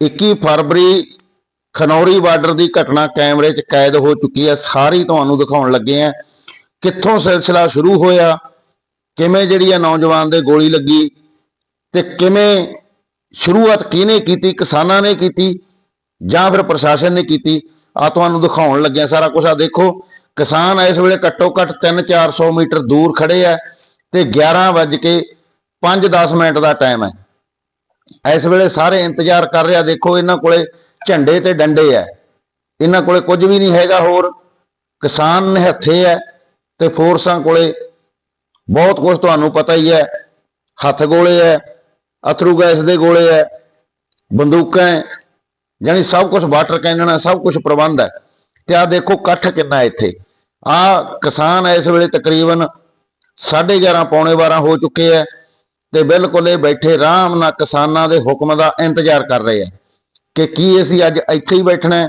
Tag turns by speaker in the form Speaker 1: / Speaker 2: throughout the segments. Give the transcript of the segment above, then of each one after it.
Speaker 1: 21 ਫਰਵਰੀ Khanauri border ਦੀ ਘਟਨਾ ਕੈਮਰੇ 'ਚ ਕੈਦ ਹੋ ਚੁੱਕੀ ਹੈ। ਸਾਰੀ ਤੁਹਾਨੂੰ ਦਿਖਾਉਣ ਲੱਗੇ ਆ ਕਿੱਥੋਂ ਸਿਲਸਿਲਾ ਸ਼ੁਰੂ ਹੋਇਆ, ਕਿਵੇਂ ਜਿਹੜੀ ਆ ਨੌਜਵਾਨ ਦੇ ਗੋਲੀ ਲੱਗੀ ਤੇ ਕਿਵੇਂ ਸ਼ੁਰੂਆਤ ਕਿਹਨੇ ਕੀਤੀ, ਕਿਸਾਨਾਂ ਨੇ ਕੀਤੀ ਜਾਂ ਫਿਰ ਪ੍ਰਸ਼ਾਸਨ ਨੇ ਕੀਤੀ ਆ ਤੁਹਾਨੂੰ ਦਿਖਾਉਣ ਲੱਗਿਆ ਸਾਰਾ ਕੁਝ ਆ ਦੇਖੋ, ਕਿਸਾਨ ਇਸ ਵੇਲੇ ਘੱਟੋ ਘੱਟ 3-400 ਮੀਟਰ ਦੂਰ ਖੜੇ ਆ ਤੇ 11 ਵੱਜ ਕੇ 5-10 ਮਿੰਟ ਦਾ ਟਾਈਮ ਹੈ। ਇਸ ਵੇਲੇ ਸਾਰੇ ਇੰਤਜ਼ਾਰ ਕਰ ਰਿਹਾ, ਦੇਖੋ ਇਹਨਾਂ ਕੋਲੇ ਝੰਡੇ ਤੇ ਡੰਡੇ ਐ। ਇਹਨਾਂ ਕੋਲੇ ਕੁਝ ਵੀ ਨਹੀਂ ਹੈਗਾ ਹੋਰ। ਕਿਸਾਨ ਨਿਹੱਥੇ ਐ ਤੇ ਫੋਰਸਾਂ ਕੋਲੇ ਬਹੁਤ ਕੁਝ ਤੁਹਾਨੂੰ ਪਤਾ ਹੀ ਹੈ ਹੱਥ ਗੋਲੇ ਐ, ਅਥਰੂ ਗੈਸ ਦੇ ਗੋਲੇ ਐ, ਬੰਦੂਕਾਂ ਐ ਸਭ ਕੁਝ ਵਾਟਰ ਕੈਨਨ ਹੈ ਸਭ ਕੁਝ ਪ੍ਰਬੰਧ ਹੈ ਤੇ ਆ ਦੇਖੋ ਇਕੱਠ ਕਿੰਨਾ ਇੱਥੇ। ਆ ਕਿਸਾਨ ਇਸ ਵੇਲੇ ਤਕਰੀਬਨ 11:30 ਪੌਣੇ 12 ਹੋ ਚੁੱਕੇ ਐ। ਤੇ ਬਿਲਕੁਲ ਇਹ ਬੈਠੇ ਆਰਾਮ ਨਾਲ ਕਿਸਾਨਾਂ ਦੇ ਹੁਕਮ ਦਾ ਇੰਤਜ਼ਾਰ ਕਰ ਰਹੇ ਆ ਕਿ ਕੀ ਅਸੀਂ ਅੱਜ ਇੱਥੇ ਹੀ ਬੈਠਣਾ ਹੈ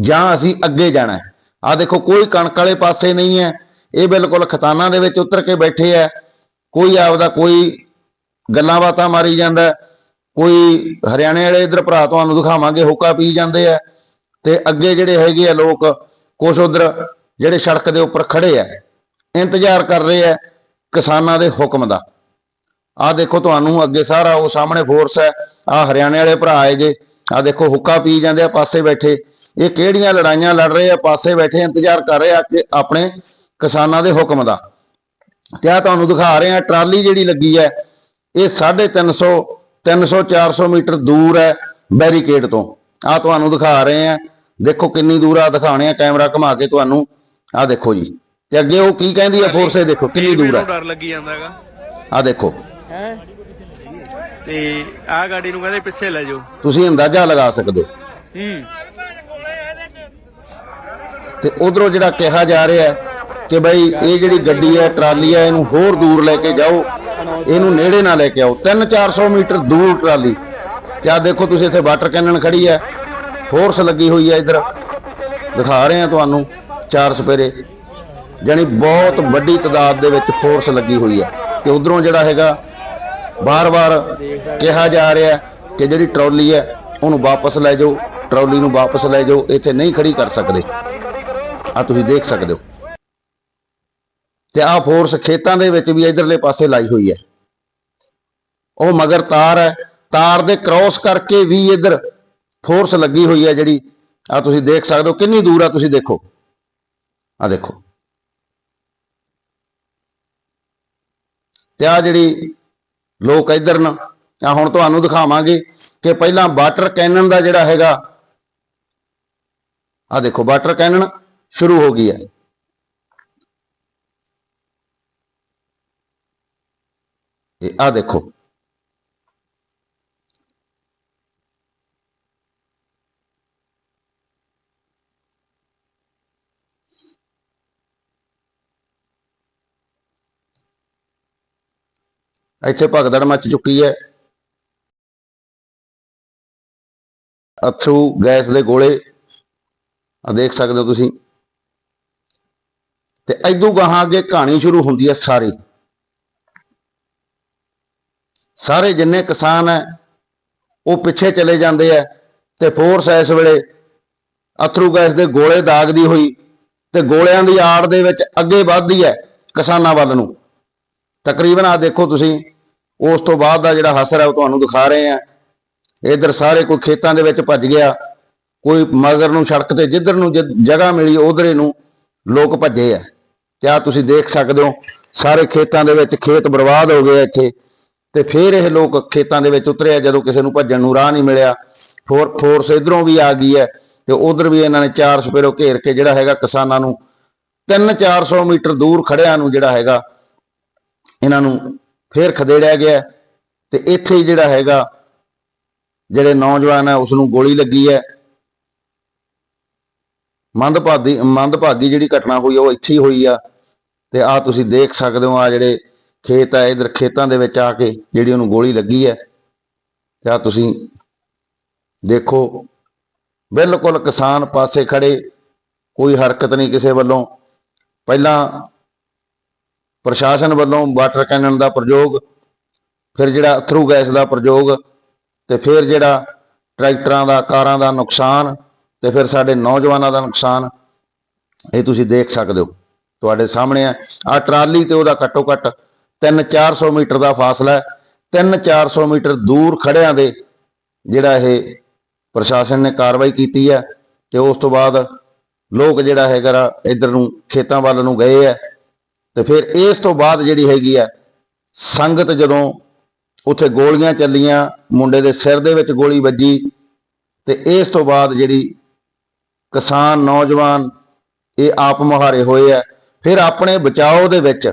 Speaker 1: ਜਾਂ ਅਸੀਂ ਅੱਗੇ ਜਾਣਾ ਹੈ। ਆ ਦੇਖੋ, ਕੋਈ ਕਣਕ ਵਾਲੇ ਪਾਸੇ ਨਹੀਂ ਹੈ। ਇਹ ਬਿਲਕੁਲ ਖਤਾਨਾਂ ਦੇ ਵਿੱਚ ਉਤਰ ਕੇ ਬੈਠੇ ਆ। ਕੋਈ ਆਪਦਾ ਕੋਈ ਗੱਲਾਂ ਬਾਤਾਂ ਮਾਰੀ ਜਾਂਦਾ ਕੋਈ ਹਰਿਆਣੇ ਵਾਲੇ ਇਧਰ ਭਰਾ ਤੁਹਾਨੂੰ ਦਿਖਾਵਾਂਗੇ, ਹੋਕਾ ਪੀ ਜਾਂਦੇ ਆ। ਤੇ ਅੱਗੇ ਜਿਹੜੇ ਹੈਗੇ ਆ ਲੋਕ, ਕੁਛ ਉਧਰ ਜਿਹੜੇ ਸੜਕ ਦੇ ਉੱਪਰ ਖੜੇ ਆ, ਇੰਤਜ਼ਾਰ ਕਰ ਰਹੇ ਆ ਕਿਸਾਨਾਂ ਦੇ ਹੁਕਮ ਦਾ। ਆ ਦੇਖੋ ਤੁਹਾਨੂੰ ਅੱਗੇ ਸਾਰਾ ਉਹ ਸਾਹਮਣੇ ਫੋਰਸ ਹੈ। ਆ ਹਰਿਆਣੇ ਵਾਲੇ ਭਰਾ ਆਏ ਜੇ। ਆ ਦੇਖੋ ਹੁੱਕਾ ਪੀ ਜਾਂਦੇ ਆ ਪਾਸੇ ਬੈਠੇ। ਇਹ ਕਿਹੜੀਆਂ ਲੜਾਈਆਂ ਲੜ ਰਹੇ ਆ ਪਾਸੇ ਬੈਠੇ ਇੰਤਜ਼ਾਰ ਕਰ ਰਹੇ ਆ ਕਿ ਆਪਣੇ ਕਿਸਾਨਾਂ ਦੇ ਹੁਕਮ ਦਾ। ਤੇ ਆ ਤੁਹਾਨੂੰ ਦਿਖਾ ਰਹੇ ਆ ਟਰਾਲੀ ਜਿਹੜੀ ਲੱਗੀ ਹੈ ਇਹ 350 300 400 ਮੀਟਰ ਦੂਰ ਹੈ ਬੈਰੀਕੇਡ ਤੋਂ। ਆ ਤੁਹਾਨੂੰ ਦਿਖਾ ਰਹੇ ਆ। ਦੇਖੋ ਕਿੰਨੀ ਦੂਰ ਆ ਦਿਖਾਣੇ ਆ ਕੈਮਰਾ ਘੁਮਾ ਕੇ ਤੁਹਾਨੂੰ। ਆ ਦੇਖੋ ਜੀ। ਤੇ ਅੱਗੇ ਉਹ ਕੀ ਕਹਿੰਦੀ ਹੈ ਫੋਰਸ ਦੇਖੋ ਕਿੰਨੀ ਦੂਰ ਹੈ।
Speaker 2: ਡਰ ਲੱਗੀ
Speaker 1: ਆ ਦੇਖੋ।
Speaker 2: ਹੈ? ਤੇ ਆਹ ਗਾੜੀ ਨੂੰ ਕਹਿੰਦੇ ਪਿੱਛੇ ਲੈ ਜਾਓ।
Speaker 1: ਤੁਸੀਂ ਅੰਦਾਜ਼ਾ ਲਗਾ ਸਕਦੇ ਹੋ।
Speaker 2: ਹੂੰ।
Speaker 1: ਤੇ ਉਧਰੋਂ ਜਿਹੜਾ ਕਿਹਾ ਜਾ ਰਿਹਾ ਕਿ ਬਈ ਇਹ ਜਿਹੜੀ ਗੱਡੀ ਹੈ ਟਰਾਲੀ ਹੈ ਇਹਨੂੰ ਹੋਰ ਦੂਰ ਲੈ ਕੇ ਜਾਓ। ਇਹਨੂੰ ਨੇੜੇ ਨਾ ਲੈ ਕੇ ਆਓ। 3-400 ਮੀਟਰ ਦੂਰ ਟਰਾਲੀ। ਆਹ ਦੇਖੋ ਤੁਸੀਂ ਇੱਥੇ ਵਾਟਰ ਕੈਨਨ ਖੜੀ ਹੈ। ਫੋਰਸ ਲੱਗੀ ਹੋਈ ਹੈ ਇਧਰ। ਦਿਖਾ ਰਹੇ ਹਾਂ ਤੁਹਾਨੂੰ ਚਾਰ ਸਪੇਰੇ। ਜਾਣੀ ਬਹੁਤ ਵੱਡੀ ਤਾਦਾਦ ਦੇ ਵਿੱਚ ਫੋਰਸ ਲੱਗੀ ਹੋਈ ਹੈ। ਤੇ ਉਧਰੋਂ ਜਿਹੜਾ ਹੈਗਾ ਬਾਰ-ਬਾਰ ਕਿਹਾ ਜਾ ਰਿਹਾ ਕਿ ਜਿਹੜੀ ਟਰਾਲੀ ਹੈ, ਉਹਨੂੰ ਵਾਪਸ ਲੈ ਜਾਓ, ਟਰਾਲੀ ਨੂੰ ਵਾਪਸ ਲੈ ਜਾਓ, ਇੱਥੇ ਨਹੀਂ ਖੜੀ ਕਰ ਸਕਦੇ। ਆ ਤੁਸੀਂ ਦੇਖ ਸਕਦੇ ਹੋ। ਤੇ ਆ ਫੋਰਸ ਖੇਤਾਂ ਦੇ ਵਿੱਚ ਵੀ ਇਧਰਲੇ ਪਾਸੇ ਲਾਈ ਹੋਈ ਹੈ। ਉਹ ਮਗਰ ਤਾਰ ਹੈ। ਤਾਰ ਦੇ ਕ੍ਰਾਸ ਕਰਕੇ ਵੀ ਇਧਰ ਫੋਰਸ ਲੱਗੀ ਹੋਈ ਹੈ ਜਿਹੜੀ ਆ ਤੁਸੀਂ ਦੇਖ ਸਕਦੇ ਹੋ, ਕਿੰਨੀ ਦੂਰ ਆ ਤੁਸੀਂ ਦੇਖੋ। ਆ ਦੇਖੋ। ਤੇ ਆ ਜਿਹੜੀ ਲੋਕ ਇਧਰ ਨਾ ਆ ਹੁਣ ਤੁਹਾਨੂੰ ਦਿਖਾਵਾਂਗੇ ਕਿ ਪਹਿਲਾਂ ਵਾਟਰ ਕੈਨਨ ਦਾ ਜਿਹੜਾ ਹੈਗਾ ਆ ਦੇਖੋ ਵਾਟਰ ਕੈਨਨ ਸ਼ੁਰੂ ਹੋ ਗਈ ਹੈ। ਇਹ ਆ ਦੇਖੋ ਇੱਥੇ ਭਗਦੜ ਮੱਚ ਚੁੱਕੀ ਹੈ। ਅਥਰੂ ਗੈਸ ਦੇ ਗੋਲੇ ਆ ਦੇਖ ਸਕਦੇ ਹੋ ਤੁਸੀਂ। ਤੇ ਐਦੂ ਗਾਹਾਂ ਅੱਗੇ ਕਹਾਣੀ ਸ਼ੁਰੂ ਹੁੰਦੀ ਹੈ ਸਾਰੀ। ਸਾਰੇ ਜਿੰਨੇ ਕਿਸਾਨ ਹੈ, ਉਹ ਪਿੱਛੇ ਚਲੇ ਜਾਂਦੇ ਆ ਤੇ ਫੋਰਸ ਇਸ ਵੇਲੇ। ਅਥਰੂ ਗੈਸ ਦੇ ਗੋਲੇ ਦਾਗਦੀ ਹੋਈ ਤੇ ਗੋਲਿਆਂ ਦੀ ਆੜ ਦੇ ਵਿੱਚ ਅੱਗੇ ਵੱਧਦੀ ਹੈ ਕਿਸਾਨਾਂ ਵੱਲ ਨੂੰ। ਤਕਰੀਬਨ ਆ ਦੇਖੋ ਤੁਸੀਂ, ਉਸ ਤੋਂ ਬਾਅਦ ਦਾ ਜਿਹੜਾ ਹਸਰ ਹੈ ਉਹ ਤੁਹਾਨੂੰ ਦਿਖਾ ਰਹੇ ਆ ਇਧਰ ਸਾਰੇ ਕੋਈ ਖੇਤਾਂ ਦੇ ਵਿੱਚ ਭੱਜ ਗਿਆ, ਕੋਈ ਮਗਰ ਨੂੰ ਸੜਕ ਤੇ ਜਿੱਧਰ ਨੂੰ ਜਿ- ਜਗ੍ਹਾ ਮਿਲੀ ਉਧਰੇ ਨੂੰ ਲੋਕ ਭੱਜੇ ਆ। ਕਿਆ ਤੁਸੀਂ ਦੇਖ ਸਕਦੇ ਹੋ, ਸਾਰੇ ਖੇਤਾਂ ਦੇ ਵਿੱਚ ਖੇਤ ਬਰਬਾਦ ਹੋ ਗਏ ਇੱਥੇ। ਤੇ ਫਿਰ ਇਹ ਲੋਕ ਖੇਤਾਂ ਦੇ ਵਿੱਚ ਉਤਰੇ ਆ ਜਦੋਂ ਕਿਸੇ ਨੂੰ ਭੱਜਣ ਨੂੰ ਰਾਹ ਨਹੀਂ ਮਿਲਿਆ। ਫੋਰ, ਫੋਰਸ ਇਧਰੋਂ ਵੀ ਆ ਗਈ ਹੈ ਤੇ ਉਧਰ ਵੀ ਇਹਨਾਂ ਨੇ ਚਾਰ ਸਪੇਰੋ ਘੇਰ ਕੇ ਜਿਹੜਾ ਹੈਗਾ ਕਿਸਾਨਾਂ ਨੂੰ 3-400 ਮੀਟਰ ਦੂਰ ਖੜਿਆਂ ਨੂੰ ਜਿਹੜਾ ਹੈਗਾ ਇਹਨਾਂ ਨੂੰ ਫੇਰ ਖਦੇੜਿਆ ਗਿਆ ਤੇ ਇੱਥੇ ਜਿਹੜਾ ਹੈਗਾ ਜਿਹੜੇ ਨੌਜਵਾਨ ਹੈ ਉਸ ਨੂੰ ਗੋਲੀ ਲੱਗੀ ਹੈ। ਮੰਦਭਾਗੀ ਮੰਦਭਾਗੀ ਜਿਹੜੀ ਘਟਨਾ ਹੋਈ ਆ, ਉਹ ਇੱਥੇ ਹੀ ਹੋਈ ਆ ਤੇ ਆ ਤੁਸੀਂ ਦੇਖ ਸਕਦੇ ਹੋ ਆ ਜਿਹੜੇ ਖੇਤ ਆ ਇਧਰ ਖੇਤਾਂ ਦੇ ਵਿੱਚ ਆ ਕੇ ਜਿਹੜੀ ਉਹਨੂੰ ਗੋਲੀ ਲੱਗੀ ਹੈ। ਤੇ ਆ ਤੁਸੀਂ ਦੇਖੋ ਬਿਲਕੁਲ ਕਿਸਾਨ ਪਾਸੇ ਖੜੇ ਕੋਈ ਹਰਕਤ ਨਹੀਂ ਕਿਸੇ ਵੱਲੋਂ। ਪਹਿਲਾਂ ਪ੍ਰਸ਼ਾਸਨ ਵੱਲੋਂ ਵਾਟਰ ਕੈਨਨ ਦਾ ਪ੍ਰਯੋਗ, ਫਿਰ ਜਿਹੜਾ ਅਥਰੂ ਗੈਸ ਦਾ ਪ੍ਰਯੋਗ, ਤੇ ਫਿਰ ਜਿਹੜਾ ਟਰੈਕਟਰਾਂ ਦਾ, ਕਾਰਾਂ ਦਾ ਨੁਕਸਾਨ, ਤੇ ਫਿਰ ਸਾਡੇ ਨੌਜਵਾਨਾਂ ਦਾ ਨੁਕਸਾਨ, ਇਹ ਤੁਸੀਂ ਦੇਖ ਸਕਦੇ ਹੋ। ਤੁਹਾਡੇ ਸਾਹਮਣੇ ਆ ਆ ਟਰਾਲੀ ਤੇ ਉਹਦਾ ਘੱਟੋ ਘੱਟ 3-400 ਮੀਟਰ ਦਾ ਫਾਸਲਾ ਹੈ। 3-400 ਮੀਟਰ ਦੂਰ ਖੜਿਆਂ ਦੇ ਜਿਹੜਾ ਇਹ ਪ੍ਰਸ਼ਾਸਨ ਨੇ ਕਾਰਵਾਈ ਕੀਤੀ ਹੈ, ਤੇ ਉਸ ਤੋਂ ਬਾਅਦ ਲੋਕ ਜਿਹੜਾ ਹੈਗਾ ਰਾ, ਇੱਧਰ ਨੂੰ, ਖੇਤਾਂ ਵੱਲ ਨੂੰ ਗਏ ਹੈ। ਤੇ ਫਿਰ ਇਸ ਤੋਂ ਬਾਅਦ ਜਿਹੜੀ ਹੈਗੀ ਹੈ ਸੰਗਤ ਜਦੋਂ ਉੱਥੇ ਗੋਲੀਆਂ ਚੱਲੀਆਂ, ਮੁੰਡੇ ਦੇ ਸਿਰ ਦੇ ਵਿੱਚ ਗੋਲੀ ਵੱਜੀ ਤੇ ਇਸ ਤੋਂ ਬਾਅਦ ਜਿਹੜੀ ਕਿਸਾਨ ਨੌਜਵਾਨ ਇਹ ਆਪ ਮੁਹਾਰੇ ਹੋਏ ਆ, ਫਿਰ ਆਪਣੇ ਬਚਾਓ ਦੇ ਵਿੱਚ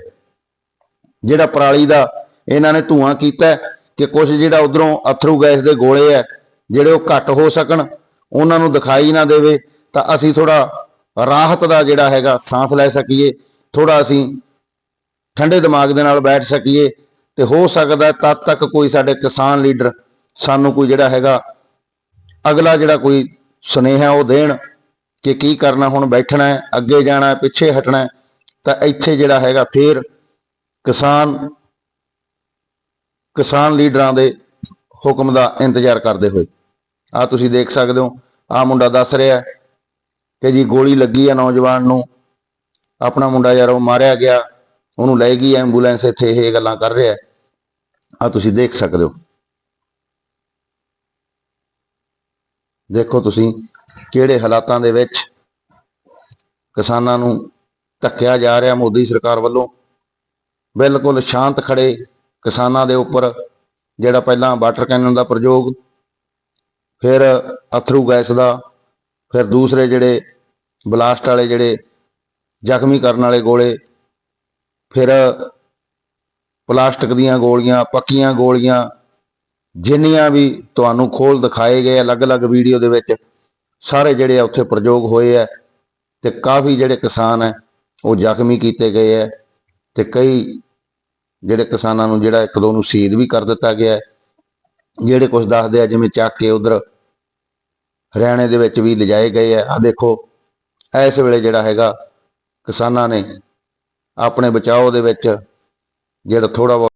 Speaker 1: ਜਿਹੜਾ ਪਰਾਲੀ ਦਾ ਇਹਨਾਂ ਨੇ ਧੂਆਂ ਕੀਤਾ ਕਿ ਕੁਝ ਜਿਹੜਾ ਉਧਰੋਂ ਅਥਰੂ ਗੈਸ ਦੇ ਗੋਲੇ ਆ, ਜਿਹੜੇ ਉਹ ਘੱਟ ਹੋ ਸਕਣ, ਉਹਨਾਂ ਨੂੰ ਦਿਖਾਈ ਨਾ ਦੇਵੇ, ਤਾਂ ਅਸੀਂ ਥੋੜਾ ਰਾਹਤ ਦਾ ਜਿਹੜਾ ਹੈਗਾ ਸਾਹ ਲੈ ਸਕੀਏ ਥੋੜਾ ਅਸੀਂ ਠੰਡੇ ਦਿਮਾਗ ਦੇ ਨਾਲ ਬੈਠ ਸਕੀਏ ਤੇ ਹੋ ਸਕਦਾ ਤਦ ਤੱਕ ਕੋਈ ਸਾਡੇ ਕਿਸਾਨ ਲੀਡਰ ਸਾਨੂੰ ਕੋਈ ਜਿਹੜਾ ਹੈਗਾ ਅਗਲਾ ਜਿਹੜਾ ਕੋਈ ਸੁਨੇਹਾ ਉਹ ਦੇਣ ਕਿ ਕੀ ਕਰਨਾ, ਹੁਣ ਬੈਠਣਾ ਹੈ, ਅੱਗੇ ਜਾਣਾ ਹੈ, ਪਿੱਛੇ ਹਟਣਾ ਹੈ, ਤਾਂ ਇੱਥੇ ਜਿਹੜਾ ਹੈਗਾ ਫੇਰ ਕਿਸਾਨ ਕਿਸਾਨ ਲੀਡਰਾਂ ਦੇ ਹੁਕਮ ਦਾ ਇੰਤਜ਼ਾਰ ਕਰਦੇ ਹੋਏ। ਆ ਤੁਸੀਂ ਦੇਖ ਸਕਦੇ ਹੋ, ਆ ਮੁੰਡਾ ਦੱਸ ਰਿਹਾ ਕਿ ਜੀ ਗੋਲੀ ਲੱਗੀ ਹੈ ਨੌਜਵਾਨ ਨੂੰ, ਆਪਣਾ ਮੁੰਡਾ ਯਾਰ ਉਹ ਮਾਰਿਆ ਗਿਆ। ਉਹਨੂੰ ਲੈ ਗਈ, ਐਂਬੂਲੈਂਸ ਇੱਥੇ ਇਹ ਗੱਲਾਂ ਕਰ ਰਿਹਾ। ਆ ਤੁਸੀਂ ਦੇਖ ਸਕਦੇ ਹੋ। ਦੇਖੋ ਤੁਸੀਂ ਕਿਹੜੇ ਹਾਲਾਤਾਂ ਦੇ ਵਿੱਚ ਕਿਸਾਨਾਂ ਨੂੰ ਧੱਕਿਆ ਜਾ ਰਿਹਾ ਮੋਦੀ ਸਰਕਾਰ ਵੱਲੋਂ। ਬਿਲਕੁਲ ਸ਼ਾਂਤ ਖੜੇ ਕਿਸਾਨਾਂ ਦੇ ਉੱਪਰ, ਜਿਹੜਾ ਪਹਿਲਾਂ ਵਾਟਰ ਕੈਨਨ ਦਾ ਪ੍ਰਯੋਗ, ਫਿਰ ਅਥਰੂ ਗੈਸ ਦਾ, ਫਿਰ ਦੂਸਰੇ ਜਿਹੜੇ ਬਲਾਸਟ ਵਾਲੇ ਜਿਹੜੇ ਜ਼ਖਮੀ ਕਰਨ ਵਾਲੇ ਗੋਲੇ ਫਿਰ ਪਲਾਸਟਿਕ ਦੀਆਂ ਗੋਲੀਆਂ, ਪੱਕੀਆਂ ਗੋਲੀਆਂ, ਜਿੰਨੀਆਂ ਵੀ ਤੁਹਾਨੂੰ ਖੋਲ ਦਿਖਾਏ ਗਏ, ਅਲੱਗ-ਅਲੱਗ ਵੀਡੀਓ ਦੇ ਵਿੱਚ ਸਾਰੇ ਜਿਹੜੇ ਆ ਉੱਥੇ ਪ੍ਰਯੋਗ ਹੋਏ ਆ ਤੇ ਕਾਫੀ ਜਿਹੜੇ ਕਿਸਾਨ ਹੈ, ਉਹ ਜ਼ਖਮੀ ਕੀਤੇ ਗਏ ਹੈ ਤੇ ਕਈ ਜਿਹੜੇ ਕਿਸਾਨਾਂ ਨੂੰ ਜਿਹੜਾ ਇੱਕ ਦੋ ਨੂੰ ਸ਼ਹੀਦ ਵੀ ਕਰ ਦਿੱਤਾ ਗਿਆ ਹੈ। ਜਿਹੜੇ ਕੁਝ ਦੱਸਦੇ ਆ, ਜਿਵੇਂ ਚੱਕ ਕੇ ਉਧਰ ਹਰਿਆਣੇ ਦੇ ਵਿੱਚ ਵੀ ਲਿਜਾਏ ਗਏ ਆ। ਆ ਦੇਖੋ, ਇਸ ਵੇਲੇ ਜਿਹੜਾ ਹੈਗਾ ਕਿਸਾਨਾਂ ਨੇ ਆਪਣੇ ਬਚਾਓ ਦੇ ਵਿੱਚ ਜਿਹੜਾ ਥੋੜਾ ਬਹੁਤ